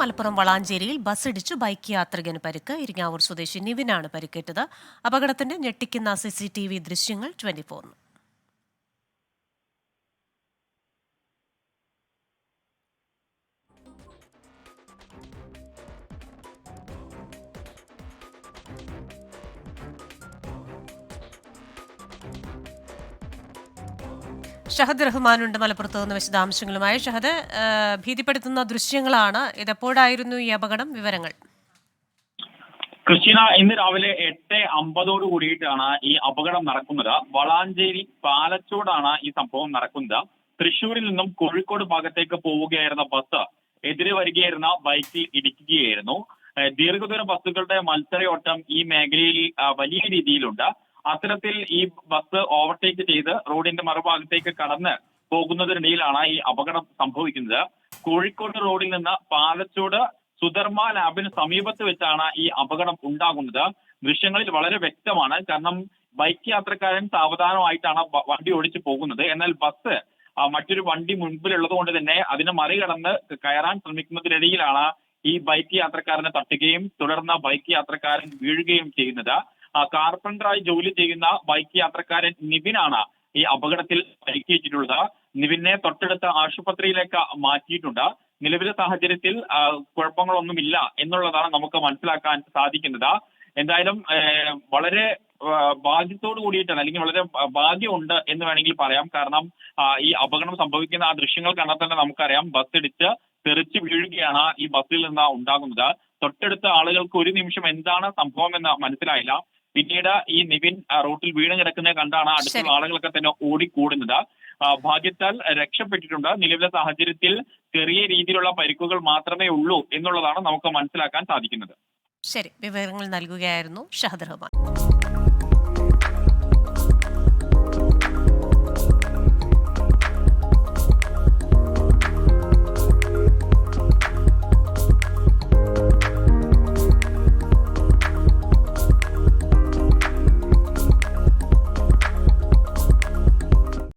മലപ്പുറം വളാഞ്ചേരിയിൽ ബസ് ഇടിച്ചു ബൈക്ക് യാത്രികന് പരിക്ക്. ഇരിങ്ങാവൂർ സ്വദേശി നിവിനാണ് പരിക്കേറ്റത്. അപകടത്തിന്റെ ഞെട്ടിക്കുന്ന സി സി ടി വി ദൃശ്യങ്ങൾ ട്വന്റി ഫോറിന് ഷഹദ് റഹ്മാനുണ്ട് മലപ്പുറത്ത് നിന്ന് വിശദാംശങ്ങളുമായി. ഷഹദ് ഭീതിപ്പെടുത്തുന്ന ദൃശ്യങ്ങളാണ്. ഇതെപ്പോഴായിരുന്നു ഈ അപകടം? വിവരങ്ങൾ. ക്രിസ്റ്റീന ഇന്ന് രാവിലെ എട്ട് അമ്പതോട് കൂടിയിട്ടാണ് ഈ അപകടം നടക്കുന്നത്. വളാഞ്ചേരി പാലച്ചോടാണ് ഈ സംഭവം നടക്കുന്നത്. തൃശ്ശൂരിൽ നിന്നും കോഴിക്കോട് ഭാഗത്തേക്ക് പോവുകയായിരുന്ന ബസ് എതിരെ വരികയായിരുന്ന ബൈക്കിൽ ഇടിക്കുകയായിരുന്നു. ദീർഘദൂര ബസ്സുകളുടെ മത്സരയോട്ടം ഈ മേഖലയിൽ വലിയ രീതിയിലുണ്ട്. അത്തരത്തിൽ ഈ ബസ് ഓവർടേക്ക് ചെയ്ത് റോഡിന്റെ മറുഭാഗത്തേക്ക് കടന്ന് പോകുന്നതിനിടയിലാണ് ഈ അപകടം സംഭവിക്കുന്നത്. കോഴിക്കോട് റോഡിൽ നിന്ന് പാലച്ചോട് സുധർമ്മ ലാബിന് സമീപത്ത് വെച്ചാണ് ഈ അപകടം ഉണ്ടാകുന്നത്. ദൃശ്യങ്ങളിൽ വളരെ വ്യക്തമാണ്. കാരണം ബൈക്ക് യാത്രക്കാരൻ സാവധാനമായിട്ടാണ് വണ്ടി ഓടിച്ചു പോകുന്നത്. എന്നാൽ ബസ് മറ്റൊരു വണ്ടി മുൻപിലുള്ളത് കൊണ്ട് തന്നെ അതിനെ മറികടന്ന് കയറാൻ ശ്രമിക്കുന്നതിനിടയിലാണ് ഈ ബൈക്ക് യാത്രക്കാരനെ തട്ടുകയും തുടർന്ന് ബൈക്ക് യാത്രക്കാരൻ വീഴുകയും ചെയ്യുന്നത്. ആ, കാർപ്പന്ററായി ജോലി ചെയ്യുന്ന ബൈക്ക് യാത്രക്കാരൻ നിവിനാണ് ഈ അപകടത്തിൽ പരിക്കേറ്റിട്ടുള്ളത് നിവിനെ തൊട്ടടുത്ത ആശുപത്രിയിലേക്ക് മാറ്റിയിട്ടുണ്ട്. നിലവിലെ സാഹചര്യത്തിൽ കുഴപ്പങ്ങളൊന്നുമില്ല എന്നുള്ളതാണ് നമുക്ക് മനസ്സിലാക്കാൻ സാധിക്കുന്നത്. എന്തായാലും വളരെ ഭാഗ്യത്തോട് കൂടിയിട്ടാണ് അല്ലെങ്കിൽ വളരെ ഭാഗ്യമുണ്ട് എന്ന് വേണമെങ്കിൽ പറയാം. കാരണം ഈ അപകടം സംഭവിക്കുന്ന ആ ദൃശ്യങ്ങൾ കണ്ടാൽ തന്നെ നമുക്കറിയാം ബസ് ഇടിച്ച് തെറിച്ച് വീഴുകയാണ് ഈ ബസ്സിൽ നിന്ന് ഉണ്ടാകുന്നത്. തൊട്ടടുത്ത ആളുകൾക്ക് ഒരു നിമിഷം എന്താണ് സംഭവം എന്ന് മനസ്സിലായില്ല. പിന്നീട് ഈ നിവിൻ റോട്ടിൽ വീണ് കിടക്കുന്നത് കണ്ടാണ് അടുത്തുള്ള ആളുകളൊക്കെ തന്നെ ഓടിക്കൂടുന്നത്. ഭാഗ്യത്താൽ രക്ഷപ്പെട്ടിട്ടുണ്ട്. നിലവിലെ സാഹചര്യത്തിൽ ചെറിയ രീതിയിലുള്ള പരിക്കുകൾ മാത്രമേ ഉള്ളൂ എന്നുള്ളതാണ് നമുക്ക് മനസ്സിലാക്കാൻ സാധിക്കുന്നത്. ശരി. വിവരങ്ങൾ നൽകുകയായിരുന്നു ഷഹദ് റഹ്മാൻ.